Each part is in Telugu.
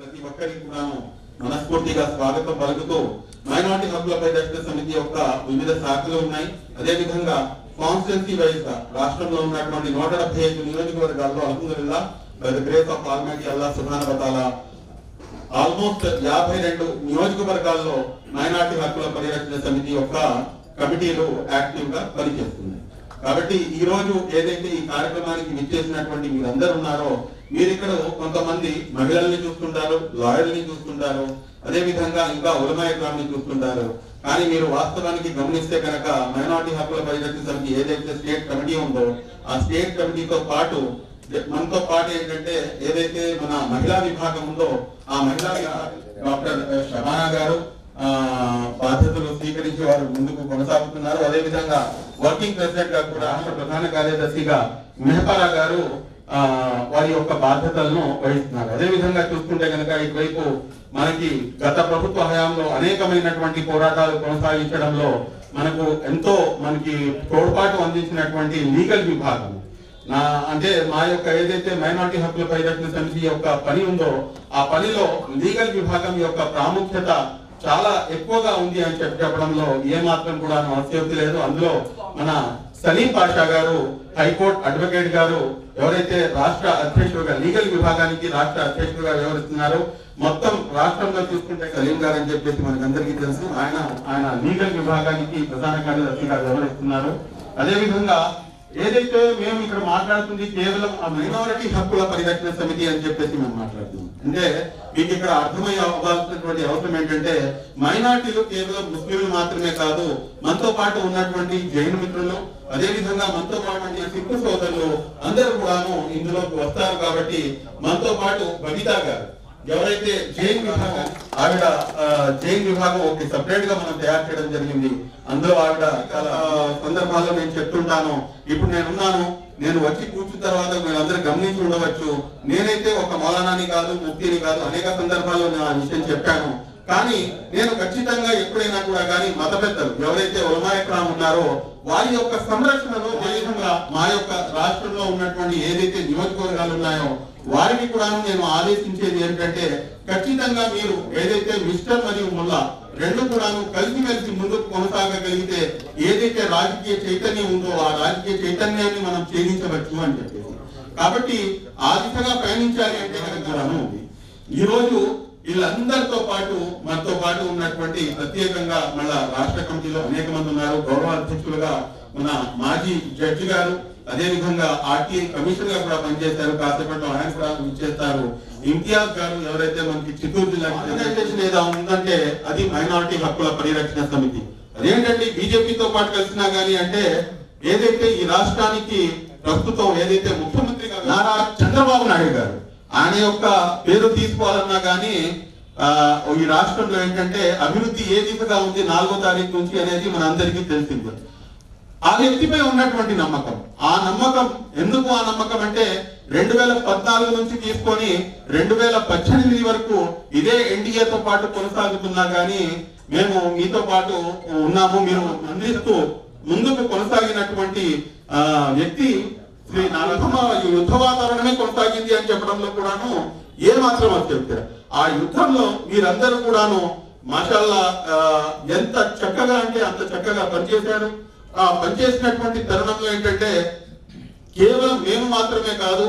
ప్రతి ఒక్కరికి కూడాను మనస్ఫూర్తిగా స్వాగతం పలుకుతూ మైనార్టీ హక్కుల పరిరక్షణ సమితి యొక్క వివిధ శాఖలు ఉన్నాయి. అదే విధంగా కాన్స్టిట్యున్సీ వైజ్ రాష్ట్రంలో ఉన్నటువంటి నూట డెబ్బై ఐదు నియోజకవర్గాల్లో అల్హమ్దుల్లా by the grace of almighty Allah సుభాన బతాలా ఆల్మోస్ట్ యాభై రెండు నియోజకవర్గాల్లో మైనార్టీ హక్కుల పరిరక్షణ సమితి యొక్క కమిటీలు యాక్టివ్గా పనిచేస్తుంది కాబట్టి ఈ రోజు ఏదైతే ఈ కార్యక్రమానికి విచ్చేసినటువంటి మీరందరూ ఉన్నారో మీరు ఇక్కడ కొంతమంది మహిళల్ని చూస్తుంటారు లాయర్ని చూస్తుంటారు అదే విధంగా ఇంకా ఉలమాయకులని చూస్తుంటారు. కానీ మీరు వాస్తవానికి గమనిస్తే కనుక మైనార్టీ హక్కుల పరిరక్షణ ఏదైతే స్టేట్ కమిటీ ఉందో ఆ స్టేట్ కమిటీతో పాటు మనతో పాటు ఏంటంటే ఏదైతే మన మహిళా విభాగం ఉందో ఆ మహిళా డాక్టర్ షబానా గారు బాధ్యతలు స్వీకరించి వారు ముందుకు కొనసాగుతున్నారు. అదే విధంగా వర్కింగ్ ప్రెసిడెంట్గా కూడా రాష్ట్ర ప్రధాన కార్యదర్శిగా మెహపాలా గారు ఆ, వారి యొక్క బాధ్యతలను వహిస్తున్నారు. అదే విధంగా చూసుకుంటే కనుక ఇటువైపు మనకి గత ప్రభుత్వ హయాంలో అనేకమైనటువంటి పోరాటాలు కొనసాగించడంలో మనకు ఎంతో మనకి తోడ్పాటు అందించినటువంటి లీగల్ విభాగం. నా అంటే మా యొక్క ఏదైతే మైనార్టీ హక్కుల పరిరక్షణ సమితి యొక్క పని ఉందో ఆ పనిలో లీగల్ విభాగం యొక్క ప్రాముఖ్యత చాలా ఎక్కువగా ఉంది అని చెప్పి చెప్పడంలో ఏ మాత్రం కూడా అత్యోక్తి లేదు. అందులో మన సలీం పాషా గారు హైకోర్టు అడ్వకేట్ గారు ఎవరైతే రాష్ట్ర అధ్యక్షుడుగా లీగల్ విభాగానికి రాష్ట్ర అధ్యక్షుడుగా వ్యవహరిస్తున్నారో మొత్తం రాష్ట్రంలో చూసుకుంటే సలీం గారు అని చెప్పేసి మనకు అందరికీ తెలుసు. ఆయన ఆయన లీగల్ విభాగానికి ప్రధాన కార్యదర్శిగా వ్యవహరిస్తున్నారు. అదే విధంగా ఏదైతే మేము ఇక్కడ మాట్లాడుతుంది కేవలం ఆ మైనారిటీ హక్కుల పరిరక్షణ సమితి అని చెప్పేసి మేము మాట్లాడుతున్నాం. అంటే మీకు ఇక్కడ అర్థమయ్యే అవ్వాల్సినటువంటి అవసరం ఏంటంటే మైనారిటీలు కేవలం ముస్లింలు మాత్రమే కాదు మనతో పాటు ఉన్నటువంటి జైన మిత్రులు అదే విధంగా మనతో పాటు సిక్కు సోదరులు అందరూ కూడాను ఇందులోకి వస్తారు కాబట్టి మనతో పాటు బబితా గారు ఎవరైతే జైన్ విభాగం ఆవిడ జైన్ విభాగం ఒక సపరేట్గా మనం తయారు చేయడం జరిగింది. అందులో ఆవిడ చాలా సందర్భాల్లో నేను చెప్తుంటాను. ఇప్పుడు నేను ఉన్నాను నేను వచ్చి కూర్చున్న తర్వాత మీరందరూ గమనించి ఉండవచ్చు. నేనైతే ఒక మౌలానాని కాదు ముక్తిని కాదు అనేక సందర్భాల్లో నేను ఆ విషయం చెప్పాను. కానీ నేను ఖచ్చితంగా ఎప్పుడైనా కూడా కానీ మత పెద్దలు ఎవరైతే ఉలమాయక్రామ్ ఉన్నారో వారి యొక్క సంరక్షణలో అదేవిధంగా మా యొక్క రాష్ట్రంలో ఉన్నటువంటి ఏదైతే నియోజకవర్గాలు ఉన్నాయో వారిని కూడా నేను ఆదేశించేది ఏంటంటే ఖచ్చితంగా మీరు ఏదైతే మిస్టర్ మరియు ముల్లా రెండు కూడాను కలిసిమెలిసి ముందుకు కొనసాగగలిగితే ఏదైతే రాజకీయ చైతన్యం ఉందో ఆ రాజకీయ చైతన్యాన్ని మనం ఛేదించవచ్చు అని చెప్పేసి. కాబట్టి ఆ దిశగా పయనించాలి అంటే కనుక ఉంది. ఈ రోజు వీళ్ళందరితో పాటు మనతో పాటు ఉన్నటువంటి ప్రత్యేకంగా మళ్ళా రాష్ట్ర కమిటీలో అనేక మంది ఉన్నారు. గౌరవ అధ్యక్షులుగా మన మాజీ జడ్జి గారు అదే విధంగా ఆర్టీఐ కమిషనర్గా కూడా పనిచేశారు. కాసేపట్లో ఆయన కూడా ఇచ్చేస్తారు ఇంతియాజ్ గారు ఎవరైతే మనకి చిత్తూరు జిల్లా ఆర్గనైజేషన్ ఏదో ఉందంటే అది మైనారిటీ హక్కుల పరిరక్షణ సమితి. అదేంటంటే బీజేపీతో పాటు కలిసినా గానీ అంటే ఏదైతే ఈ రాష్ట్రానికి ప్రస్తుతం ఏదైతే ముఖ్యమంత్రి నారా చంద్రబాబు నాయుడు గారు ఆయన యొక్క పేరు తీసుకోవాలన్నా కానీ ఆ, ఈ రాష్ట్రంలో ఏంటంటే అభివృద్ధి ఏ దిశగా ఉంది నాలుగో తారీఖు నుంచి అనేది మన అందరికీ తెలిసింది. ఆ వ్యక్తిపై ఉన్నటువంటి నమ్మకం. ఆ నమ్మకం ఎందుకు ఆ నమ్మకం అంటే రెండు వేల పద్నాలుగు నుంచి తీసుకొని రెండు వేల పద్దెనిమిది వరకు ఇదే ఎన్డీఏతో పాటు కొనసాగుతున్నా కానీ మేము మీతో పాటు ఉన్నాము. మీరు అందిస్తూ ముందుకు కొనసాగినటువంటి ఆ, వ్యక్తి శ్రీ నరసింహ యుద్ధ వాతావరణమే కొనసాగింది అని చెప్పడంలో కూడాను ఏ మాత్రం అని చెప్తారు ఆ యుద్ధంలో మీరందరూ కూడాను మాషాల్లా ఎంత చక్కగా అంటే అంత చక్కగా పనిచేశారు. ఆ పనిచేసినటువంటి తరుణంలో ఏంటంటే కేవలం మేము మాత్రమే కాదు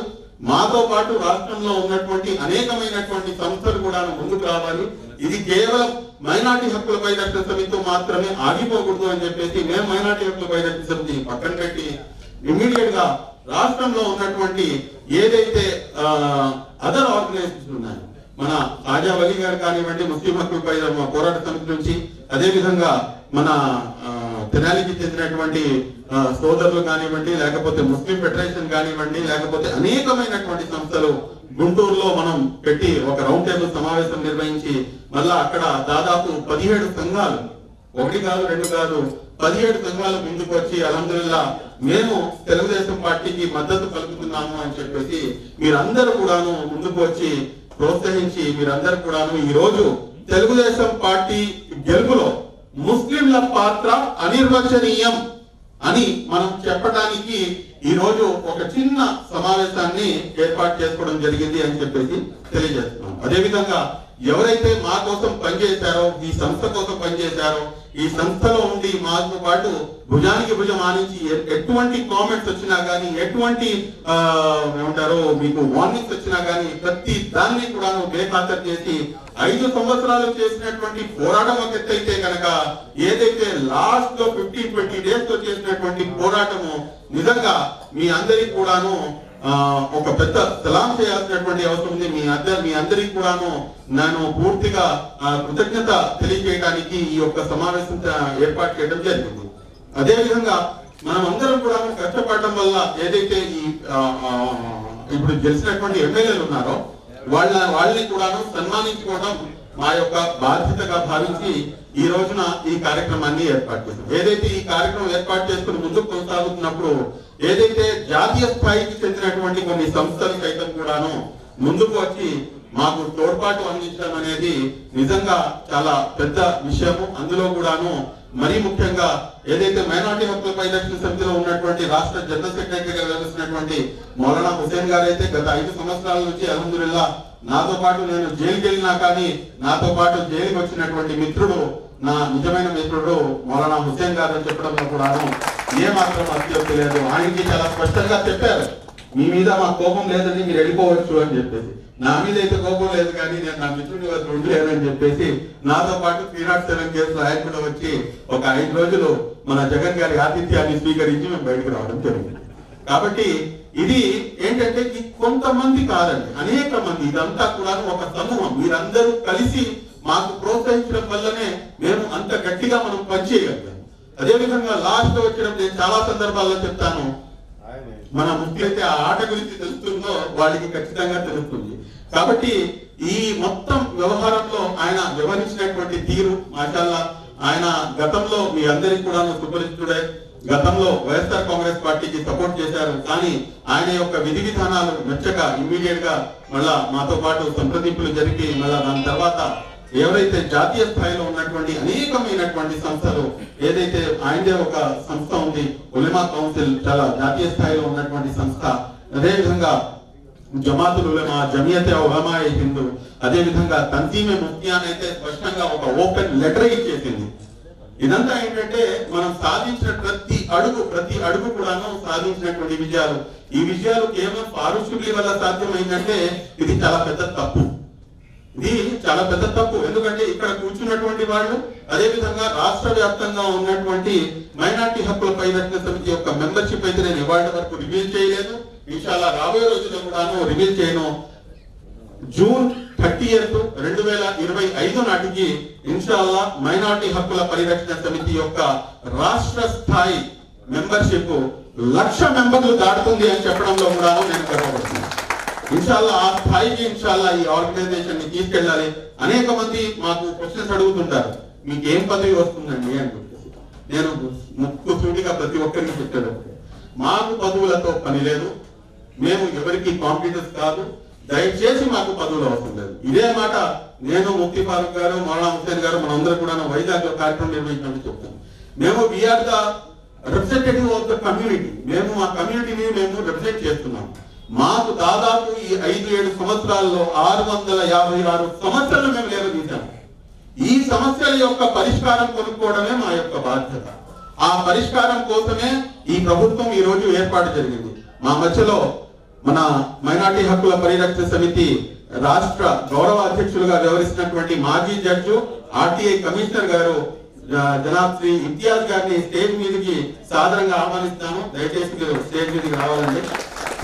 మాతో పాటు రాష్ట్రంలో ఉన్నటువంటి అనేకమైనటువంటి సంస్థలు కూడా ముందుకు రావాలి. ఇది కేవలం మైనార్టీ హక్కుల పరిరక్షణ సమితితో మాత్రమే ఆగిపోకూడదు అని చెప్పేసి మేము మైనార్టీ హక్కుల పరిరక్షణ సమితి పక్కన పెట్టి ఇమ్మీడియట్గా రాష్ట్రంలో ఉన్నటువంటి ఏదైతే అదర్ ఆర్గనైజేషన్స్ ఉన్నాయి మన తాజా వలి గారు కానివ్వండి ముస్లిం హక్కులపై పోరాట సమితి నుంచి అదే విధంగా మన ఆ, తెనాలికి చెందినటువంటి సోదరులు కానివ్వండి లేకపోతే ముస్లిం ఫెడరేషన్ కానివ్వండి లేకపోతే అనేకమైనటువంటి సంస్థలు గుంటూరులో మనం పెట్టి ఒక రౌండ్ టేబుల్ సమావేశం నిర్వహించి మళ్ళా అక్కడ దాదాపు పదిహేడు సంఘాలు ఒకటి కాదు రెండు కాదు పదిహేడు సంఘాలు ముందుకు వచ్చి అల్హమ్దుల్లా మేము తెలుగుదేశం పార్టీకి మద్దతు కలుపుతున్నాము అని చెప్పేసి మీరందరూ కూడాను ముందుకు వచ్చి ప్రోత్సహించి మీరందరూ కూడాను ఈ రోజు తెలుగుదేశం పార్టీ గెలుపులో ముస్లింల పాత్ర అనిర్వచనీయం అని మనం చెప్పడానికి ఈ రోజు ఒక చిన్న సమావేశాన్ని ఏర్పాటు చేసుకోవడం జరిగింది అని చెప్పేసి తెలియజేస్తున్నాం. అదేవిధంగా ఎవరైతే మా కోసం పనిచేశారో ఈ సంస్థ కోసం పనిచేశారో ఈ సంస్థలో ఉండి మాతో పాటు భుజానికి భుజం ఆనించి ఎటువంటి కామెంట్స్ వచ్చినా కానీ ఎటువంటి ఆ, ఏమంటారు మీకు వార్నింగ్స్ వచ్చినా కానీ ప్రతి దాన్ని కూడా బేఖాతర్ చేసి ఐదు సంవత్సరాలు చేసినటువంటి పోరాటం ఒక ఎత్తైతే కనుక ఏదైతే లాస్ట్లో ఫిఫ్టీన్ ట్వంటీ డేస్లో చేసినటువంటి పోరాటము నిజంగా మీ అందరికి కూడాను ఒక పెద్ద సలాం చేయాల్సినటువంటి అవసరం ఉంది. మీ అందరి మీ అందరికి కూడాను నేను పూర్తిగా ఆ, కృతజ్ఞత తెలియజేయడానికి ఈ యొక్క సమావేశం ఏర్పాటు చేయడం జరిగింది. అదే విధంగా మనం అందరం కూడా కష్టపడడం వల్ల ఏదైతే ఈ ఇప్పుడు గెలిచినటువంటి ఎమ్మెల్యేలు ఉన్నారో వాళ్ళ వాళ్ళని కూడాను సన్మానించుకోవడం మా యొక్క బాధ్యతగా భావించి ఈ రోజున ఈ కార్యక్రమాన్ని ఏర్పాటు చేస్తాం. ఏదైతే ఈ కార్యక్రమం ఏర్పాటు చేసుకుని ముందుకు కొనసాగుతున్నప్పుడు ఏదైతే జాతీయ స్థాయికి చెందినటువంటి కొన్ని సంస్థలు సైతం కూడాను ముందుకు వచ్చి మాకు తోడ్పాటు అందించడం అనేది నిజంగా చాలా పెద్ద విషయము. అందులో కూడాను మరీ ముఖ్యంగా ఏదైతే మైనార్టీ హక్కుల పరిరక్షణ సమితిలో ఉన్నటువంటి రాష్ట్ర జనరల్ సెక్రటరీగా వ్యవహరిస్తున్నటువంటి మౌలానా హుసేన్ గారు అయితే గత ఐదు సంవత్సరాల నుంచి అలహదుల్లా నాతో పాటు నేను జైలుకి వెళ్ళినా కానీ నాతో పాటు జైలుకి వచ్చినటువంటి మిత్రుడు నా నిజమైన మిత్రుడు మౌలానా హుసేన్ గారు అని చెప్పడంలో కూడాను ఏ మాత్రం అత్యోక్తి లేదు. ఆయనకి చాలా స్పష్టంగా చెప్పారు. మీ మీద మా కోపం లేదని మీరు వెళ్ళిపోవచ్చు అని చెప్పేసి. నా మీద అయితే కోపం లేదు కానీ నేను నా మిత్రుడి వద్ద ఉండలేనని చెప్పేసి నాతో పాటు త్రీ నాట్ సెవెన్ కేసులో ఆయన కూడా వచ్చి ఒక ఐదు రోజులు మన జగన్ గారి ఆతిథ్యాన్ని స్వీకరించి మేము బయటకు రావడం జరిగింది. కాబట్టి ఇది ఏంటంటే ఇది కొంతమంది కాదండి అనేక మంది ఇదంతా కూడా ఒక సమూహం. మీరందరూ కలిసి మాకు ప్రోత్సహించడం వల్లనే మేము అంత గట్టిగా మనం పనిచేయగలిగాం. అదేవిధంగా లాస్ట్లో వచ్చినప్పుడు నేను చాలా సందర్భాల్లో చెప్తాను. మన ముఖ్యమైతే ఆ ఆట గురించి తెలుస్తుందో వాళ్ళకి ఖచ్చితంగా తెలుస్తుంది. కాబట్టి ఈ మొత్తం వ్యవహారంలో ఆయన వ్యవహరించినటువంటి తీరు మాషాల్లా ఆయన గతంలో మీ అందరికి కూడా సుపరిచితుడే. గతంలో వైఎస్ఆర్ కాంగ్రెస్ పార్టీకి సపోర్ట్ చేశారు. కానీ ఆయన యొక్క విధి విధానాలు మెచ్చక ఇమ్మీడియట్గా మళ్ళా మాతో పాటు సంప్రదింపులు జరిగి మళ్ళా దాని తర్వాత ఎవరైతే జాతీయ స్థాయిలో ఉన్నటువంటి అనేకమైనటువంటి సంస్థలు ఏదైతే ఆయనదే ఒక సంస్థ ఉంది ఉలమా కౌన్సిల్ చాలా జాతీయ స్థాయిలో ఉన్నటువంటి సంస్థ అదే విధంగా జమాతుల్ ఉలమా జమియతే ఉలమా హిందూ అదే విధంగా తంజీమే ముఖ్యాన్ అయితే స్పష్టంగా ఒక ఓపెన్ లెటర్ ఇచ్చేసింది. ఇదంతా ఏంటంటే మనం సాధించిన ప్రతి అడుగు ప్రతి అడుగు కూడాను సాధించినటువంటి విజయాలు. ఈ విజయాలు కేవలం పారుషుకుల వల్ల సాధ్యమైందంటే ఇది చాలా పెద్ద తప్పు. ఇది చాలా పెద్ద తప్పు. ఎందుకంటే ఇక్కడ కూర్చున్నటువంటి వాళ్ళు అదే విధంగా రాష్ట్ర వ్యాప్తంగా ఉన్నటువంటి మైనార్టీ హక్కుల పరిరక్షణ సమితి యొక్క మెంబర్షిప్ అయితే నేను ఇవాళ వరకు రివీల్ చేయలేదు. ఇన్షాల్లా రాబోయే రోజుల్లో కూడాను రివీల్ చేయను. జూన్ థర్టీ రెండు వేల ఇరవై ఐదు నాటికి ఇన్షాల్లా మైనార్టీ హక్కుల పరిరక్షణ సమితి యొక్క రాష్ట్ర స్థాయి మెంబర్షిప్ లక్ష మెంబర్లు దాటుతుంది అని చెప్పడంలో కూడా నేను గర్వపడుతున్నాను. ఇన్షాల్లా ఆ స్థాయికి ఇన్షాల్లా ఈ ఆర్గనైజేషన్ని తీసుకెళ్ళాలి. అనేక మంది మాకు క్వశ్చన్స్ అడుగుతుంటారు మీకు ఏం పదవి వస్తుందండి? అని నేను ముక్కు సూటిగా ప్రతి ఒక్కరికి చెప్పాడు మాకు పదవులతో పని లేదు. మేము ఎవరికి కాంపిటీటర్స్ కాదు. దయచేసి మాకు పదవులు అవసరం లేదు. ఇదే మాట నేను ముక్తి ఫారూక్ గారు మౌలానా హుసేన్ గారు మనందరూ కూడా వైజాగ్లో కార్యక్రమం నిర్వహించినట్టు చెప్తాను. మేము we are the representative of the community మేము మా కమ్యూనిటీని మేము రిప్రజెంట్ చేస్తున్నాం. మాకు దాదాపు ఈ ఐదు ఏడు సంవత్సరాల్లో ఆరు వందల యాభై ఆరు సమస్యలు మేము లేవదీశాము ఈ సమస్యల యొక్క పరిష్కారం కొనుక్కోవడమే మా యొక్క బాధ్యత. ఆ పరిష్కారం కోసమే ఈ ప్రభుత్వం ఈ రోజు ఏర్పాటు జరిగింది. మా మధ్యలో మన మైనార్టీ హక్కుల పరిరక్షణ సమితి రాష్ట్ర గౌరవ అధ్యక్షులుగా వ్యవహరిస్తున్నటువంటి మాజీ జడ్జు ఆర్టీఐ కమిషనర్ గారు జనాబ్ శ్రీ ఇంతియాజ్ గారిని స్టేజ్ మీదకి సాధారణంగా ఆహ్వానిస్తాను దయచేసి మీరు స్టేజ్ మీదకి రావాలండి.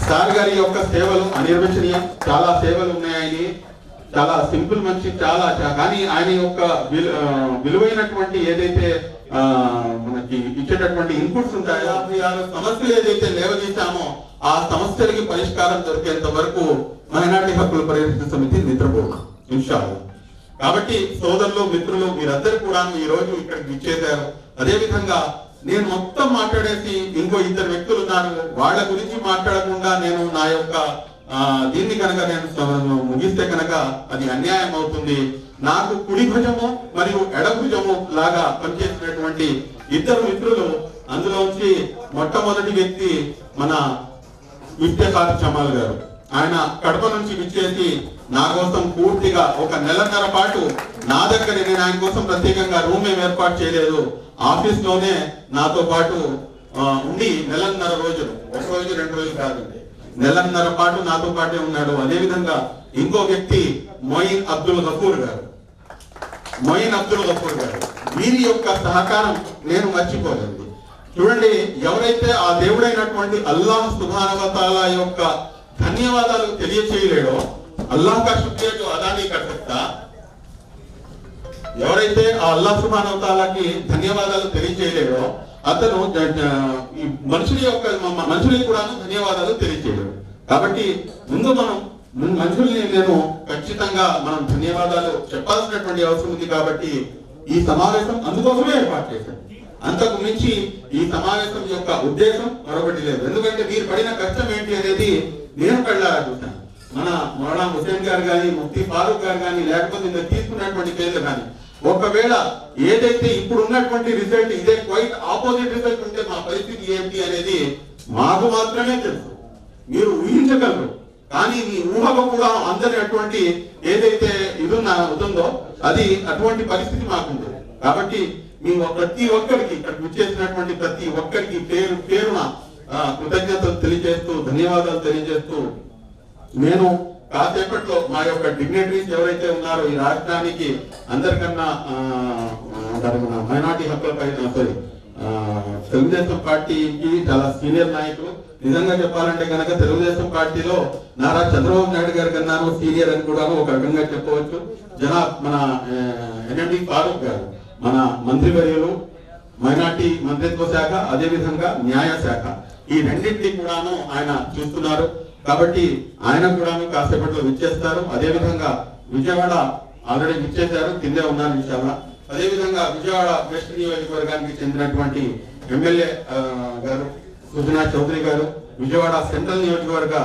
సార్ గారి యొక్క సేవలు అనిర్వచనీయం చాలా సేవలు ఉన్నాయి చాలా సింపుల్ మంచి చాలా కానీ ఆయన యొక్క విలువైనటువంటి ఏదైతే మనకి ఇచ్చేటటువంటి ఇన్పుట్స్ ఉంటాయో యాభై ఆరు సమస్యలు ఏదైతే లేవదీశామో ఆ సమస్యలకి పరిష్కారం దొరికేంత వరకు మైనార్టీ హక్కుల పరిరక్షణ సమితి నిద్రపోదు ఇన్షాల్లా. కాబట్టి సోదరులు మిత్రులు మీరందరూ కూడా ఈ రోజు ఇక్కడికి ఇచ్చేశారు అదే విధంగా నేను మొత్తం మాట్లాడేసి ఇంకో ఇద్దరు వ్యక్తులు ఉన్నారు. వాళ్ళ గురించి మాట్లాడకుండా నేను నా యొక్క దీన్ని కనుక నేను ముగిస్తే కనుక అది అన్యాయం అవుతుంది. నాకు కుడి భుజము మరియు ఎడభుజము లాగా పనిచేసినటువంటి ఇద్దరు మిత్రులు అందులోంచి మొట్టమొదటి వ్యక్తి మన ఇఫ్తేఖార్ చమాల్ గారు. ఆయన కడప నుంచి విచ్చేసి నా కోసం పూర్తిగా ఒక నెలన్నర పాటు నా దగ్గర నేను ఆయన కోసం ప్రత్యేకంగా రూమ్ ఏం ఏర్పాటు చేయలేదు. ఆఫీస్లోనే నాతో పాటు ఉండి నెలన్నర రోజులు ఒక రోజు రెండు రోజులు కాదు నెలన్నర పాటు నాతో పాటే ఉన్నాడు. అదేవిధంగా ఇంకో వ్యక్తి మొయిన్ అబ్దుల్ గఫూర్ గారు. మొయిన్ అబ్దుల్ గఫూర్ గారు. వీరి యొక్క సహకారం నేను మర్చిపోలేదు చూడండి ఎవరైతే ఆ దేవుడైనటువంటి అల్లాహ్ సుభానవతాల యొక్క ధన్యవాదాలు తెలియచేయలేడో అల్లాహ్ కష్టం శుక్రియు అదానీ కట్టిస్తా ఎవరైతే ఆ అల్లాహ్ సుభానవతాలకి ధన్యవాదాలు తెలియజేయలేడో అతను ఈ మనుషుల యొక్క మనుషులకి కూడా ధన్యవాదాలు తెలియచేయలేడు కాబట్టి ముందు మనం మనుషుల్ని నేను ఖచ్చితంగా మనం ధన్యవాదాలు చెప్పాల్సినటువంటి అవసరం ఉంది కాబట్టి ఈ సమావేశం అందుకోసమే ఏర్పాటు చేశాను. అంతకు మించి ఈ సమావేశం యొక్క ఉద్దేశం మరొకటి లేదు. ఎందుకంటే మీరు పడిన కష్టం ఏంటి అనేది నేను కళ్ళారా చూశాను. మన మౌలానా హుసేన్ గారు కానీ ముఫ్తీ ఫారూక్ గారు కానీ లేకపోతే తీసుకున్నటువంటి పేర్లు కానీ ఒకవేళ ఏదైతే ఇప్పుడు ఉన్నటువంటి రిజల్ట్ ఇదే క్వైట్ ఆపోజిట్ రిజల్ట్ ఉంటే మా పరిస్థితి ఏంటి అనేది మాకు మాత్రమే తెలుసు. మీరు ఊహించగలరు. కానీ మీ ఊహకు కూడా అందరినటువంటి ఏదైతే ఇది ఉందో అది అటువంటి పరిస్థితి మాకుంది. కాబట్టి మీ ప్రతి ఒక్కరికి ఇక్కడ విచ్చేసినటువంటి ప్రతి ఒక్కరికి పేరు పేరున కృతజ్ఞతలు తెలియజేస్తూ ధన్యవాదాలు తెలియజేస్తూ నేను కాసేపట్లో మా యొక్క డిగ్నిటరీస్ ఎవరైతే ఉన్నారో ఈ రాష్ట్రానికి అందరికన్నా మైనార్టీ హక్కులపై సారీ తెలుగుదేశం పార్టీకి చాలా సీనియర్ నాయకులు. నిజంగా చెప్పాలంటే కనుక తెలుగుదేశం పార్టీలో నారా చంద్రబాబు నాయుడు గారి కన్నా సీనియర్ అని కూడా ఒక రకంగా చెప్పవచ్చు. జనా మన ఎన్ఎండి ఫారూక్ గారు మన మంత్రివర్యులు మైనార్టీ మంత్రిత్వ శాఖ అదే విధంగా న్యాయ శాఖ. ఈ రెండింటినీ కూడాను ఆయన చూస్తున్నారు. కాబట్టి ఆయన కూడా కాసేపట్లో విచ్చేస్తారు. అదే విధంగా విజయవాడ ఆల్రెడీ విచ్చేశారు. కిందే ఉన్నారు విషయాల అదే విధంగా విజయవాడ వెస్ట్ నియోజకవర్గానికి చెందినటువంటి ఎమ్మెల్యే గారు సుజనా చౌదరి గారు విజయవాడ సెంట్రల్ నియోజకవర్గ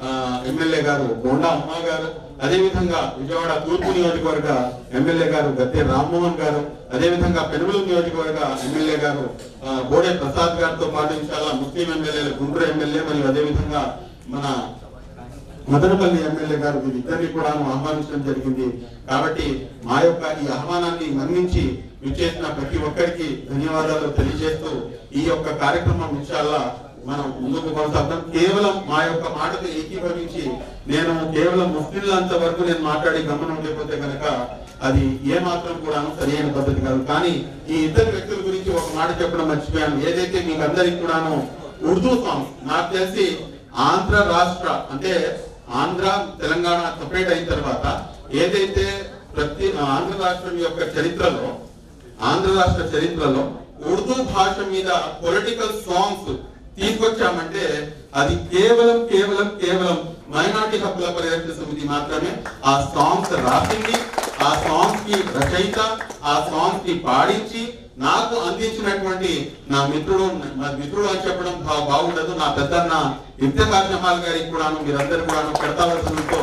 ఆ, ఎమ్మెల్యే గారు బోండా ఉమా గారు అదే విధంగా విజయవాడ తూర్పు నియోజకవర్గ ఎమ్మెల్యే గారు గద్దె రామ్మోహన్ గారు అదే విధంగా పెనుగులు నియోజకవర్గ ఎమ్మెల్యే గారు బోడే ప్రసాద్ గారితో పాటు ఇన్షాల్లా ముస్లిం ఎమ్మెల్యేలు గుంటూరు ఎమ్మెల్యే మరియు అదే విధంగా మన మదనపల్లి ఎమ్మెల్యే గారు వీరిద్దరిని కూడా ఆహ్వానించడం జరిగింది. కాబట్టి మా యొక్క ఈ ఆహ్వానాన్ని మన్నించి విచ్చేసిన ప్రతి ఒక్కరికి ధన్యవాదాలు తెలియజేస్తూ ఈ యొక్క కార్యక్రమం ఇన్షాల్లా మనం ముందుకు కొనసాగుతాం. కేవలం మా యొక్క మాటకు ఏకీభవించి నేను కేవలం ముస్లింలంత వరకు నేను మాట్లాడి గమనం లేకపోతే కనుక అది ఏ మాత్రం కూడా సరైన పద్ధతి కాదు. కానీ ఈ ఇద్దరు వ్యక్తుల గురించి ఒక మాట చెప్పడం మర్చిపోయాను. ఏదైతే మీకు అందరికి కూడాను ఉర్దూ సాంగ్స్ నాకు తెలిసి ఆంధ్ర రాష్ట్ర అంటే ఆంధ్ర తెలంగాణ సపరేట్ అయిన తర్వాత ఏదైతే ప్రతి ఆంధ్ర రాష్ట్రం యొక్క చరిత్రలో ఆంధ్ర రాష్ట్ర చరిత్రలో ఉర్దూ భాష మీద పొలిటికల్ సాంగ్స్ తీసుకొచ్చామంటే అది కేవలం కేవలం కేవలం మైనార్టీ హక్కుల పరిరక్షణ సమితి మాత్రమే ఆ సాంగ్స్ రాసింది ఆ సాంగ్స్కి రచయిత ఆ సాంగ్స్కి పాడించి నాకు అందించినటువంటి నా మిత్రుడు నా మిత్రుడు అని చెప్పడం బాగుండదు. నా పెద్దన్న ఇఫ్తిఖార్ జమాల్ గారికి కూడాను మీరందరూ కూడాను పెడతావలసినతో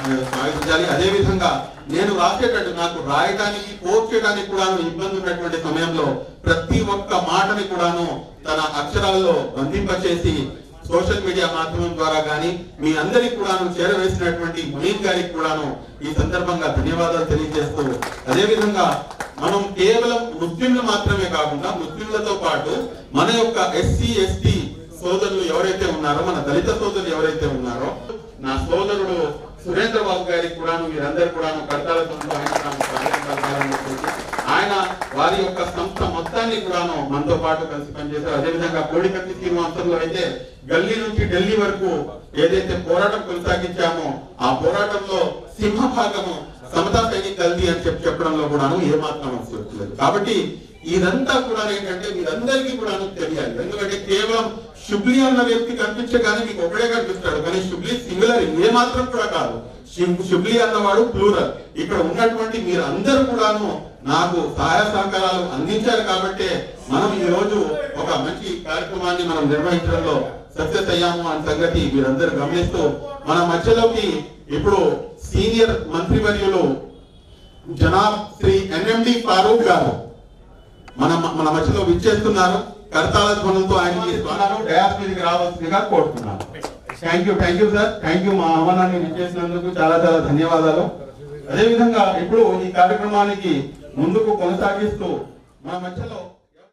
మీరు స్వాగతించాలి అదే విధంగా నేను రాసేటట్టు నాకు రాయడానికి కోట్ చేయడానికి కూడాను ఇబ్బంది ఉన్నటువంటి సమయంలో ప్రతి ఒక్క మాటని కూడాను తన అక్షరాల్లో బంధింపచేసి సోషల్ మీడియా మాధ్యమం ద్వారా కానీ మీ అందరికి కూడాను చేరవేసినటువంటి మునీం గారికి కూడాను ఈ సందర్భంగా ధన్యవాదాలు తెలియజేస్తూ అదే విధంగా మనం కేవలం ముస్లింలు మాత్రమే కాకుండా ముస్లింలతో పాటు మన యొక్క ఎస్సీ ఎస్టీ సోదరులు ఎవరైతే ఉన్నారో మన దళిత సోదరులు ఎవరైతే ఉన్నారో నా సోదరుడు సురేంద్ర బాబు గారికి కూడాను మీరందరూ కూడాను కడతాలతో ఆయన వారి యొక్క సంస్థ మొత్తాన్ని కూడాను మనతో పాటు కలిసి పనిచేశారు. అదేవిధంగా కోడికత్తి శ్రీనివాసంలో అయితే గల్లీ నుంచి ఢిల్లీ వరకు ఏదైతే పోరాటం కొనసాగించామో ఆ పోరాటంలో సింహభాగము సమతా సైనిక్ గల్దీ అని చెప్పి చెప్పడంలో కూడాను ఏమాత్రం అవసరం కాబట్టి ఇదంతా కూడా ఏంటంటే మీరందరికీ కూడా తెలియాలి. ఎందుకంటే కేవలం శుబ్లి అన్న వ్యక్తి కనిపించగానే మీకు ఒకడే కనిపిస్తాడు. కానీ శుబ్లి సింగులర్ ఏ మాత్రం కూడా కాదు. శుబ్- అన్నవాడు ప్లూరల్. ఇక్కడ ఉన్నటువంటి మీరు అందరూ కూడాను నాకు సహాయ సహకారాలు అందించారు కాబట్టే మనం ఈ రోజు ఒక మంచి కార్యక్రమాన్ని మనం నిర్వహించడంలో సక్సెస్ అయ్యాము అనే సంగతి మీరందరూ గమనిస్తూ మన మధ్యలోకి ఇప్పుడు సీనియర్ మంత్రి వర్యులు జనాబ్ శ్రీ ఎన్ఎండి ఫారూక్ గారు మన మన మధ్యలో విచ్చేస్తున్నారు. కర్తాల ధ్వనంతో ఆయన ఇస్తున్నాను డయాస్ మీదకి రావాల్సిందిగా కోరుతున్నాను. Thank you thank you sir thank you మా ఆహ్వానాన్ని విచ్చేసినందుకు చాలా చాలా ధన్యవాదాలు. అదేవిధంగా ఇప్పుడు ఈ కార్యక్రమానికి ముందుకు కొనసాగిస్తూ మా మధ్యలో